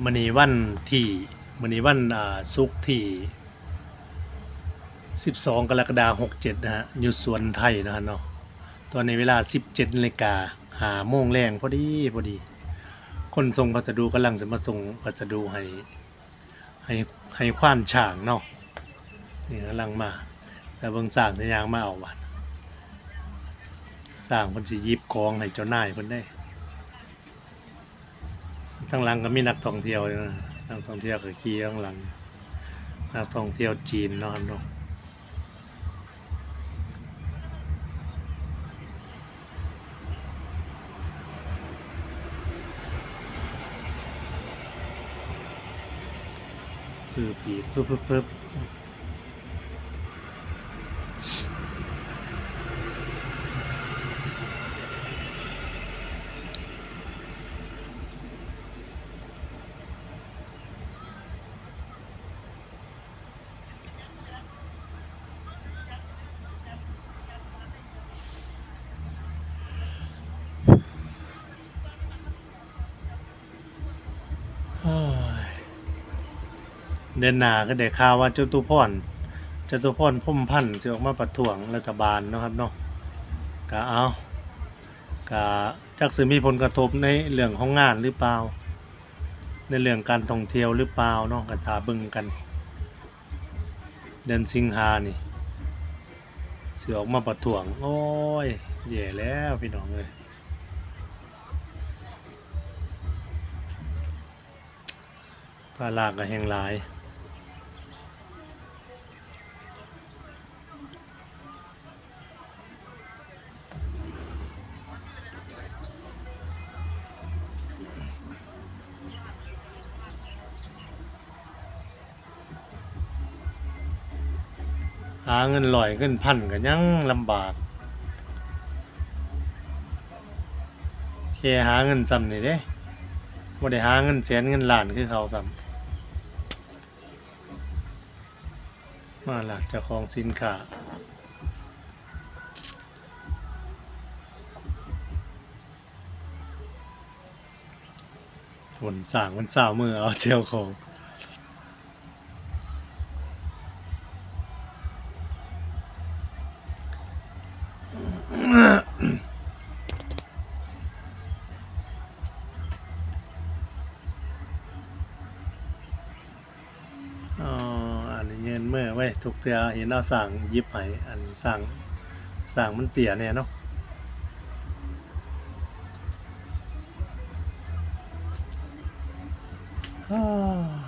มื้อนี้วันที่มื้อนี้วันอ่าศุกที่ 12 กรกฎาคม67 นะฮะอยู่สวนไทยนะฮะเนาะตอนในเวลา 17นาฬิกาหาโมงแรงพอดีพอดี คนส่งพัสดุกำลังจะมาส่งพัสดุให้ให้ให้ควานช่างเนาะนี่กำลังมา แต่เบิ่งสร้างจะยางมาเอาวันสร้างเพิ่นสิยิบของให้เจ้านายเพิ่นได้ ทั้งหลังก็มีนักท่องเที่ยวอยู่นะนักท่องเที่ยวก็ขี่ข้างหลังนักท่องเที่ยวจีนเนาะเนาะคือปีดปึ๊บปึ๊บปึ๊บ เดือนหน้าก็ได้ข่าวว่าเจ้าตุพรเจ้าตุพรพุ่มพันธ์สิออกมาประท้วงรัฐบาลเนาะครับเนาะก็เอาก็จักสิมีผลกระทบในเรื่องของงานหรือเปล่า ในเรื่องการท่องเที่ยวหรือเปล่าเนาะก็ถาบิ่งกัน เดือนสิงหานี่สิออกมาประท้วง โอ้ยแย่แล้วพี่น้องเอ้ยาระก็แห่งหลายหาเงินลอยเงินพันก็ยังลำบากแค่หาเงินซ้ำนี่เด้บ่ได้หาเงินแสนเงินล้านคือเขาซ้ำ มาล่ะเจ้าของสินค้าฝนสร้างมันสาวมือเอาเจียวของ เงินเมื่อไว้ทุกเทือเห็นเราสั่งยิบไห้อันสั่งสั่งมันเตี่ยเนี่ยเนาะอ่า